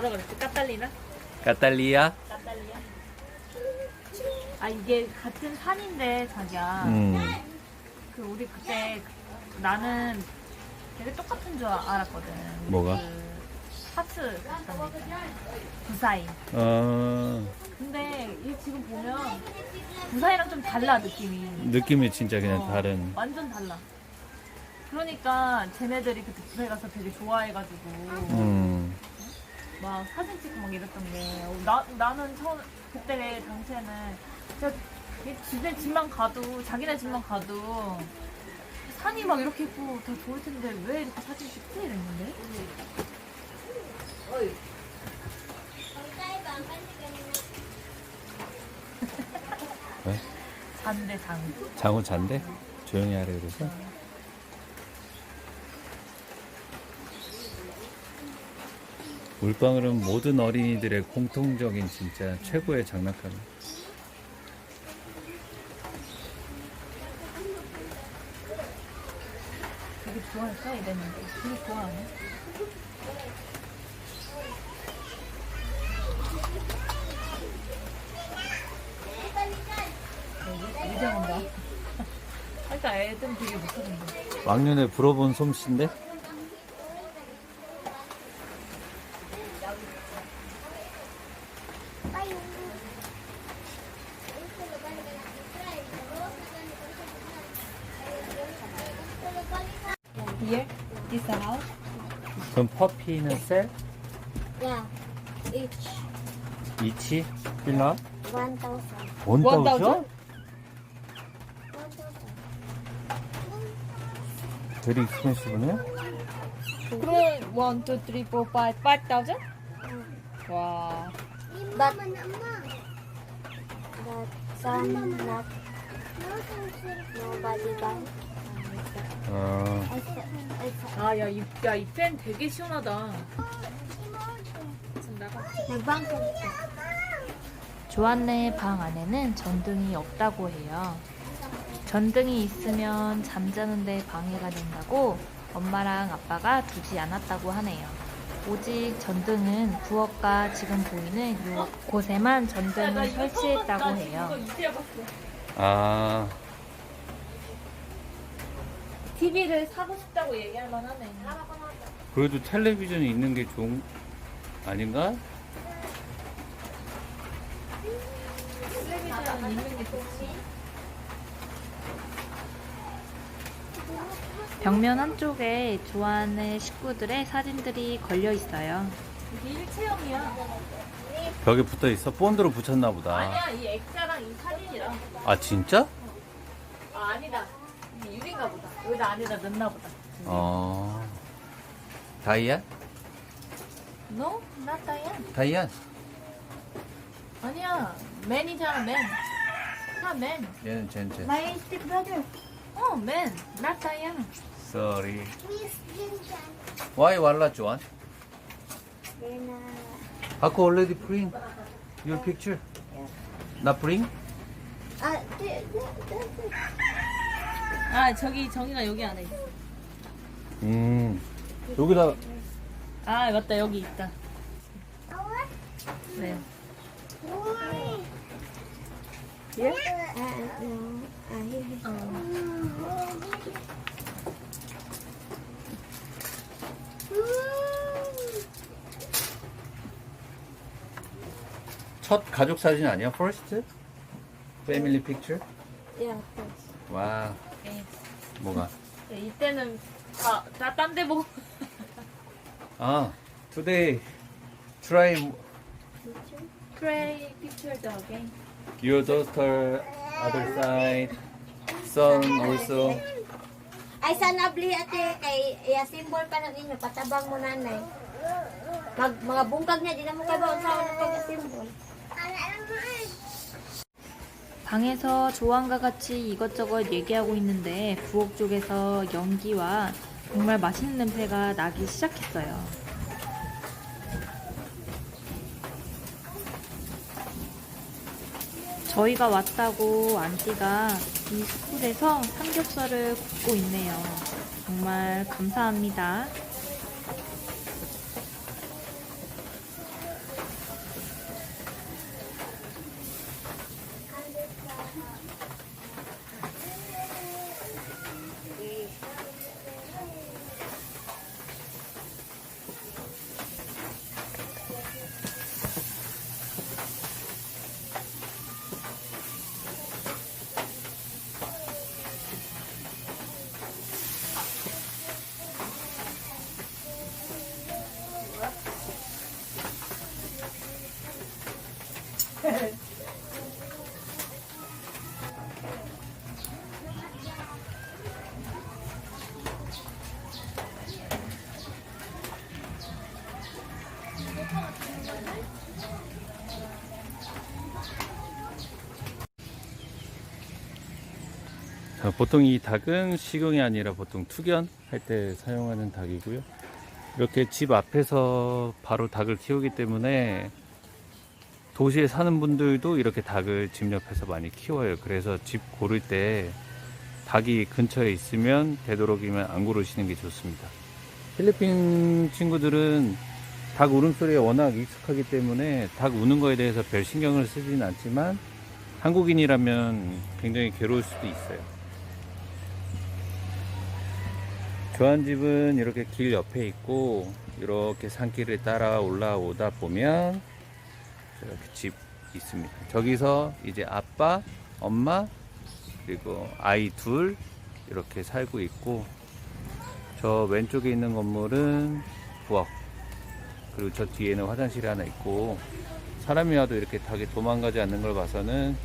뭐라 그랬지? 까탈리나? 까탈리아? 까탈리아? 아 이게 같은 산인데 자기야. 음. 그 우리 그때 그- 나는 되게 똑같은 줄 알았거든. 뭐가? 그데 부사이. 어, 근데 이 지금 보면 부사이랑 좀 달라 느낌이. 느낌이 진짜 그냥 어, 다른. 완전 달라. 그러니까 쟤네들이 그때 부사이 가서 되게 좋아해가지고 음. 막 사진 찍고 막 이랬던 게 나, 나는 처음 그때 당시에는 진짜 이 집에 집만 가도 자기네 집만 가도 산이 막 이렇게 있고 더 좋을 텐데 왜 이렇게 사진 찍지 이랬는데 왜? 잔대 장 장우 잔데? 조용히 하래 그래서? 물방울은 모든 어린이들의 공통적인 진짜 최고의 장난감. 되게 좋아할까? 이랬는데. 되게 좋아하네. 이제 온다. 그러니까 애들은 되게 못하던데. 왕년에 불어본 솜씨인데? Here, this house. 그럼 퍼피는 셀? Yeah, each 이치? 필라? 1,000. 원다우죠? 되게 익스펜시브네? 그럼 1, 2, 3, 4, 5, 5,000? 와. But, but some not, nobody buy. 아, 야, 이, 야, 이 팬 되게 시원하다. 조안네의 방 안에는 전등이 없다고 해요. 전등이 있으면 잠자는데 방해가 된다고 엄마랑 아빠가 두지 않았다고 하네요. 오직 전등은 부엌과 지금 보이는 요 곳에만 전등을 설치했다고 해요. 아, TV를 사고 싶다고 얘기할 만하네. 그래도 텔레비전이 있는 게 좋은, 아닌가? 텔레비전은 있는 게 좋지. 벽면 한쪽에 조안네 식구들의 사진들이 걸려 있어요. 이게 일체형이야. 벽에 붙어 있어? 본드로 붙였나 보다. 아니야, 이 액자랑 이 사진이랑. 아, 진짜? 아, 아니다. 여기다 안에다 넣나 보다. 어. 다이아? No, not Diane. 다이아? 아니야, 맨이잖아, 맨. 다 맨. 얘는 젠 젠. My step brother. 어, 맨. not Diane. Sorry. Miss Jinjan. Why 왈라 조안? Then, uh, 아까 already print your picture. 나 bring? uh, the, the, the, the. 아, 저기, 정이가 여기 안에 있어. 음. 여기다 아, 맞다, 여기 있다. 네. Here? Uh. Uh. 첫 가족 사진 아니야? First? Family picture? Yeah, first. 와. 네. 뭐가? 네, 이때는 다, 다딴데 보고. 아, today try Pray pictures again. your daughter other side, son also. Ay, sana bli ate, kay iya symbol pa ng inyo, patabang mo nanay. Mag, mga bungkag niya, di na mo kayo ba unsa na pag-symbol. 방에서 조안과 같이 이것저것 얘기하고 있는데 부엌 쪽에서 연기와 정말 맛있는 냄새가 나기 시작했어요. 저희가 왔다고 안티가 이 숯불에서 삼겹살을 굽고 있네요. 정말 감사합니다. 자, 보통 이 닭은 식용이 아니라 보통 투견 할 때 사용하는 닭이고요. 이렇게 집 앞에서 바로 닭을 키우기 때문에 도시에 사는 분들도 이렇게 닭을 집 옆에서 많이 키워요. 그래서 집 고를 때 닭이 근처에 있으면 되도록이면 안 고르시는 게 좋습니다. 필리핀 친구들은 닭 울음소리에 워낙 익숙하기 때문에 닭 우는 거에 대해서 별 신경을 쓰지는 않지만 한국인이라면 굉장히 괴로울 수도 있어요. 교환 집은 이렇게 길 옆에 있고 이렇게 산길을 따라 올라오다 보면 이렇게 집 있습니다. 저기서 이제 아빠, 엄마 그리고 아이 둘 이렇게 살고 있고 저 왼쪽에 있는 건물은 부엌 그리고 저 뒤에는 화장실이 하나 있고 사람이 와도 이렇게 닭이 도망가지 않는 걸 봐서는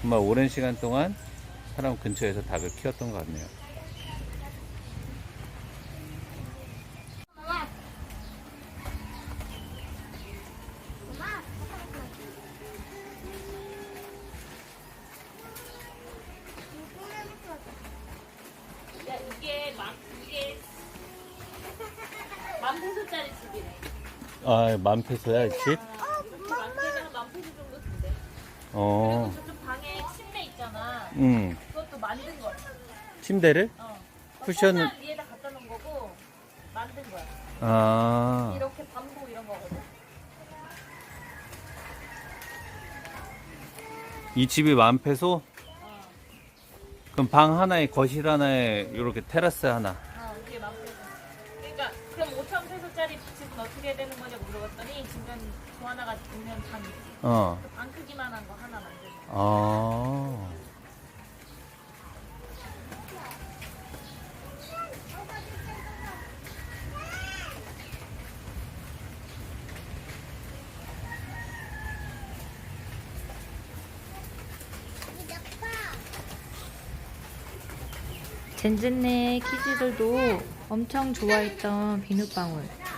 정말 오랜 시간 동안 사람 근처에서 닭을 키웠던 것 같네요. 만 페소짜리 집이래. 아, 만 페소야, 이 집? 이렇게 만들면 만 페소 정도 든대. 어, 그리고 저쪽 방에 침대 있잖아. 음. 그것도 만든 거야. 침대를? 어. 쿠션은, 쿠션 위에다 갖다 놓은 거고 만든 거야. 아, 이렇게 밤고 이런 거거든. 이 집이 만 페소? 어. 그럼 방 하나에 거실 하나에 이렇게 테라스 하나. 어떻게 되는 거냐고 물어봤더니 지금 저 하나가 있는 방이 있지. 어, 그방 크기만 한 거 하나 만들고. 아. 젠젠네 키즈들도 엄청 좋아했던 비눗방울.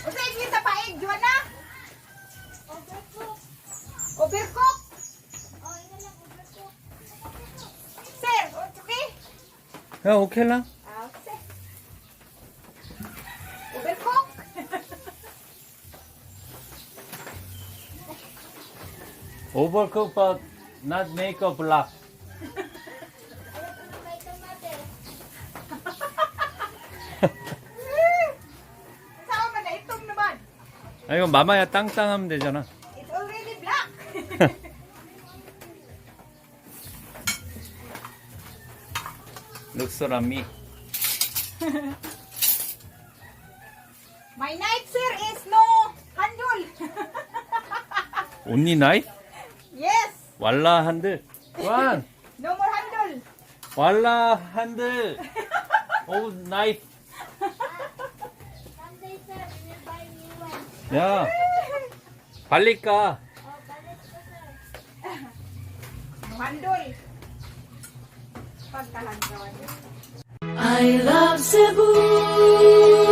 Usa yung sa paig, Joanna? Overcook. Overcook? Sir, okay? 야, 오케라? Ah, sir. Overcook? Overcook but not make a black. Saan man na itong naman? 아, 이거 마마야 땅땅 하면 되잖아. It's already black. 룩소라미. My knife, sir, is no handle. 온니 나이? yes, 왈라 한들. 완! no more handle. 왈라 한들. 오, 나이. 야, 발리까. No handle. Pagkahandle. I love Cebu.